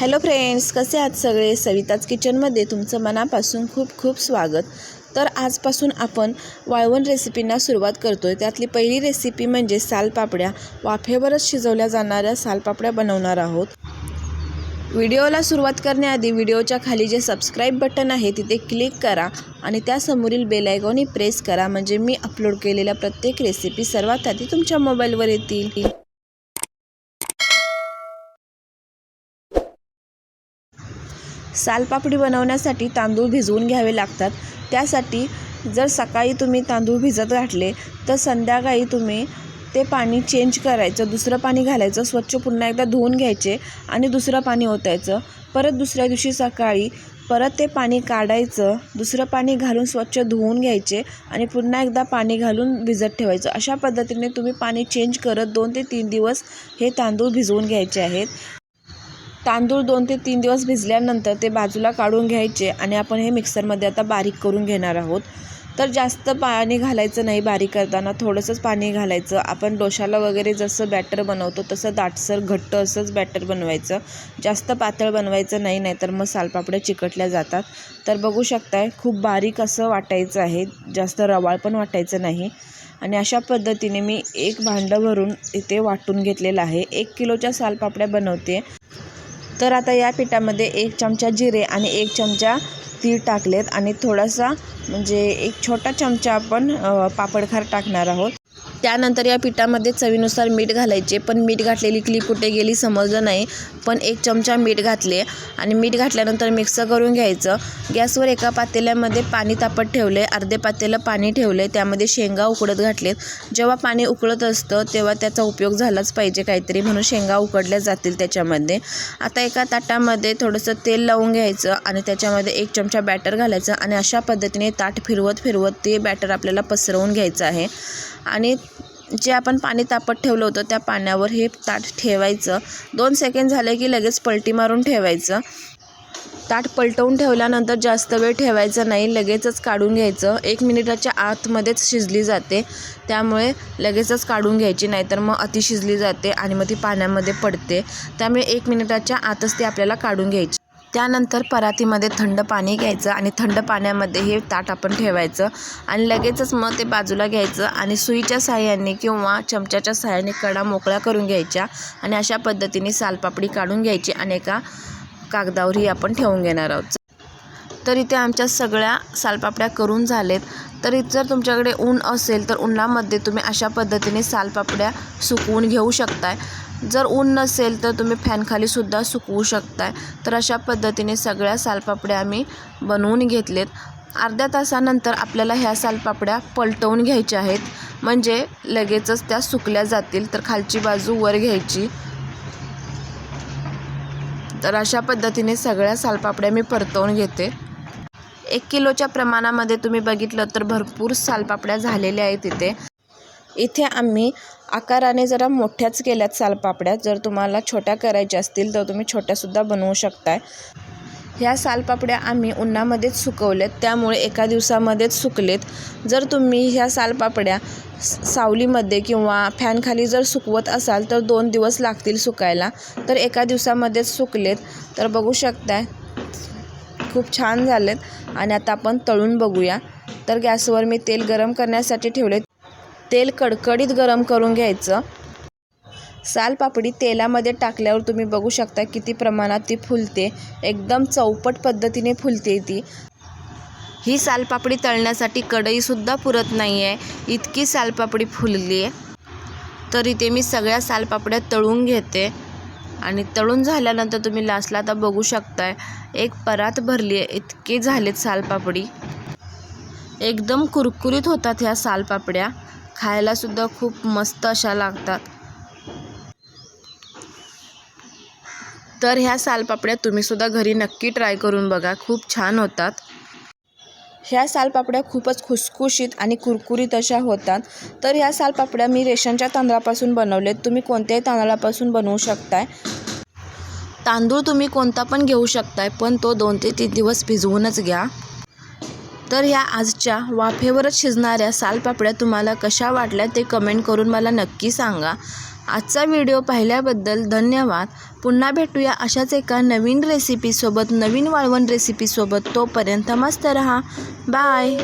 Hello friends कसे आहात सगळे? सविताज किचनमध्ये तुमचं मनापासून खूप खूप स्वागत. तर आजपासून आपण वाळवण रेसिपींना सुरुवात करतो आहे त्यातली पहिली रेसिपी म्हणजे सालपापड्या. वाफेवरच शिजवल्या जाणाऱ्या सालपापड्या बनवणार आहोत. व्हिडिओला सुरुवात करण्याआधी व्हिडिओच्या खाली जे सबस्क्राईब बटन आहे तिथे क्लिक करा आणि त्यासमोरील बेलायकॉनही प्रेस करा. म्हणजे मी अपलोड केलेल्या प्रत्येक रेसिपी सर्वात आधी तुमच्या मोबाईलवर येतील. सालपापडी बनवण्यासाठी तांदूळ भिजवून घ्यावे लागतात. त्यासाठी जर सकाळी तुम्ही तांदूळ भिजत घातले तर संध्याकाळी तुम्ही ते पाणी चेंज करायचं. दुसरं पाणी घालायचं. स्वच्छ पुन्हा एकदा धुवून घ्यायचे आणि दुसरं पाणी ओतायचं. परत दुसऱ्या दिवशी सकाळी परत ते पाणी काढायचं. दुसरं पाणी घालून स्वच्छ धुवून घ्यायचे आणि पुन्हा एकदा पाणी घालून भिजत ठेवायचं. अशा पद्धतीने तुम्ही पाणी चेंज करत दोन ते तीन दिवस हे तांदूळ भिजवून घ्यायचे आहेत. तांदूळ दोन ते तीन दिवस भिजल्यानंतर ते बाजूला काढून घ्यायचे आणि आपण हे मिक्सरमध्ये आता बारीक करून घेणार आहोत. तर जास्त पाणी घालायचं नाही बारीक करताना थोडंसंच पाणी घालायचं. आपण डोशाला वगैरे जसं बॅटर बनवतो तसं दाटसर घट्ट असंच बॅटर बनवायचं. जास्त पातळ बनवायचं नाही नाहीतर मग सालपापड्या चिकटल्या जातात. तर बघू शकताय खूप बारीक असं वाटायचं आहे. जास्त रवाळ पण वाटायचं नाही. आणि अशा पद्धतीने मी एक भांडं भरून इथे वाटून घेतलेलं आहे. एक किलोच्या सालपापड्या बनवते. तर आता या पिठामध्ये एक चमचा जिरे आणि एक चमचा तीळ टाकलेत आणि थोडासा म्हणजे एक छोटा चमचा आपण पापडखार टाकणार आहोत. त्यानंतर या पिठामध्ये चवीनुसार मीठ घालायचे. पण मीठ घातलेली क्लिप कुठे गेली समजलं नाही. पण एक चमचा मीठ घातले आणि मीठ घातल्यानंतर मिक्स करून घ्यायचं. गॅसवर एका पातेल्यामध्ये पाणी तापत ठेवले. अर्धे पातेलं पाणी ठेवले. त्यामध्ये शेंगा उकडत घातलेत. जेव्हा पाणी उकळत असतं तेव्हा त्याचा उपयोग झालाच पाहिजे काहीतरी. म्हणून शेंगा उकडल्या जातील त्याच्यामध्ये. आता एका ताटामध्ये थोडंसं तेल लावून घ्यायचं आणि त्याच्यामध्ये एक चमचा बॅटर घालायचं आणि अशा पद्धतीने ताट फिरवत फिरवत ते बॅटर आपल्याला पसरवून घ्यायचं आहे. आणि जे आपण पाणी तापत ठेवलं होतं त्या पाण्यावर हे ताट ठेवायचं. दोन सेकंड झाले की लगेच पलटी मारून ठेवायचं. ताट पलटवून ठेवल्यानंतर जास्त वेळ ठेवायचं नाही लगेचच काढून घ्यायचं. एक मिनिटाच्या आतमध्येच शिजली जाते. त्यामुळे लगेचच काढून घ्यायची नाहीतर मग अति शिजली जाते आणि मग ती पाण्यामध्ये पडते. त्यामुळे एक मिनिटाच्या आतच ती आपल्याला काढून घ्यायची. त्यानंतर परातीमध्ये थंड पाणी घ्यायचं आणि थंड पाण्यामध्ये हे ताट आपण ठेवायचं आणि लगेचच मग ते बाजूला घ्यायचं आणि सुईच्या साह्याने किंवा चमच्याच्या साह्याने कडा मोकळ्या करून घ्यायच्या आणि अशा पद्धतीने सालपापडी काढून घ्यायची आणि एका कागदावरही आपण ठेवून घेणार आहोत. तर इथे आमच्या सगळ्या सालपापड्या करून झालेत. तरी जर तुमच्याकडे ऊन असेल तर उन्हामध्ये तुम्ही अशा पद्धतीने सालपापड्या सुकवून घेऊ शकताय. जर ऊन नसेल तर तुम्ही फॅनखालीसुद्धा सुकवू शकताय. तर अशा पद्धतीने सगळ्या सालपापड्या आम्ही बनवून घेतलेत. अर्ध्या तासानंतर आपल्याला ह्या सालपापड्या पलटवून घ्यायच्या आहेत. म्हणजे लगेचच त्या सुकल्या जातील. तर खालची बाजू वर घ्यायची. तर अशा पद्धतीने सगळ्या सालपापड्या मी परतवून घेते. एक किलोच्या प्रमाणामध्ये तुम्ही बघितलं तर भरपूर सालपापड्या झालेल्या आहेत इथे. इथे आम्ही आकाराने जरा मोठ्याच केल्यात सालपापड्या. जर तुम्हाला छोट्या करायच्या असतील तर तुम्ही छोट्यासुद्धा बनवू शकताय. ह्या सालपापड्या आम्ही उन्हामध्येच सुकवल्यात. त्यामुळे एका दिवसामध्येच सुकलेत. जर तुम्ही ह्या सालपापड्या सावलीमध्ये किंवा फॅनखाली जर सुकवत असाल तर दोन दिवस लागतील सुकायला. तर एका दिवसामध्येच सुकलेत. तर बघू शकताय खूप छान झालेत. आणि आता आपण तळून बघूया. तर गॅसवर मी तेल गरम करण्यासाठी ठेवले तेल कडकडीत गरम करून घ्यायचं. सालपापडी तेलामध्ये टाकल्यावर तुम्ही बघू शकता किती प्रमाणात ती फुलते. एकदम चौपट पद्धतीने फुलते ती. ही सालपापडी तळण्यासाठी कढईसुद्धा पुरत नाही आहे इतकी सालपापडी फुलली. आहे तर इथे मी सगळ्या सालपापड्या तळून घेते. आणि तळून झाल्यानंतर तुम्ही लास्टला आता बघू शकताय. एक परात भरली आहे इतके झालेत सालपापडी एकदम कुरकुरीत होतात ह्या सालपापड्या खायलासुद्धा खूप मस्त अशा लागतात. तर ह्या सालपापड्या तुम्हीसुद्धा घरी नक्की ट्राय करून बघा खूप छान होतात. ह्या सालपापड्या खूपच खुसखुशीत आणि कुरकुरीत अशा होतात. तर ह्या सालपापड्या मी रेशनच्या तांदळापासून बनवलेत तुम्ही कोणत्याही तांदळापासून बनवू शकताय. तांदूळ तुम्ही कोणता पण घेऊ शकताय पण तो दोन ते तीन दिवस भिजवूनच घ्या. तर ह्या आजच्या वाफेवरच शिजणाऱ्या सालपापड्या तुम्हाला कशा वाटल्या ते कमेंट करून मला नक्की सांगा. आजचा व्हिडिओ पाहिल्याबद्दल धन्यवाद. पुन्हा भेटूया अशाच एका नवीन रेसिपीसोबत नवीन वाळवण रेसिपीसोबत तोपर्यंत मस्त रहा. बाय